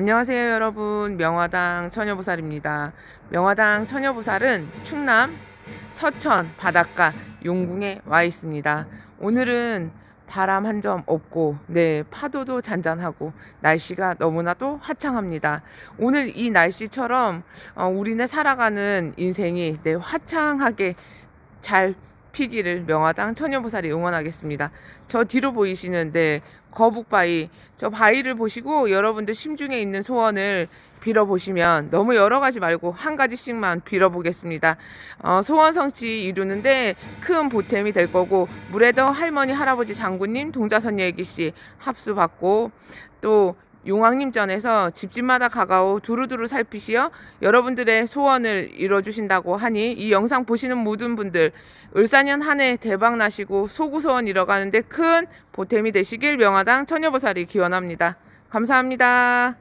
안녕하세요 여러분. 명화당 처녀보살입니다. 명화당 처녀보살은 충남 서천 바닷가 용궁에 와 있습니다. 오늘은 바람 한 점 없고 네 파도도 잔잔하고 날씨가 너무나도 화창합니다. 오늘 이 날씨처럼 어, 우리네 살아가는 인생이 네 화창하게 잘 피기를 명화당 처녀보살이 응원하겠습니다. 저 뒤로 보이시는 데 거북바위 저 바위를 보시고 여러분들 심중에 있는 소원을 빌어보시면 너무 여러 가지 말고 한 가지씩만 빌어보겠습니다. 어, 소원 성취 이루는데 큰 보탬이 될 거고 물에도 할머니 할아버지 장군님 동자선 얘기씨 합수 받고 또 용왕님전에서 집집마다 가가오 두루두루 살피시어 여러분들의 소원을 이뤄주신다고 하니 이 영상 보시는 모든 분들 을사년 한 해 대박 나시고 소구소원 이뤄가는데 큰 보탬이 되시길 명화당 처녀보살이 기원합니다. 감사합니다.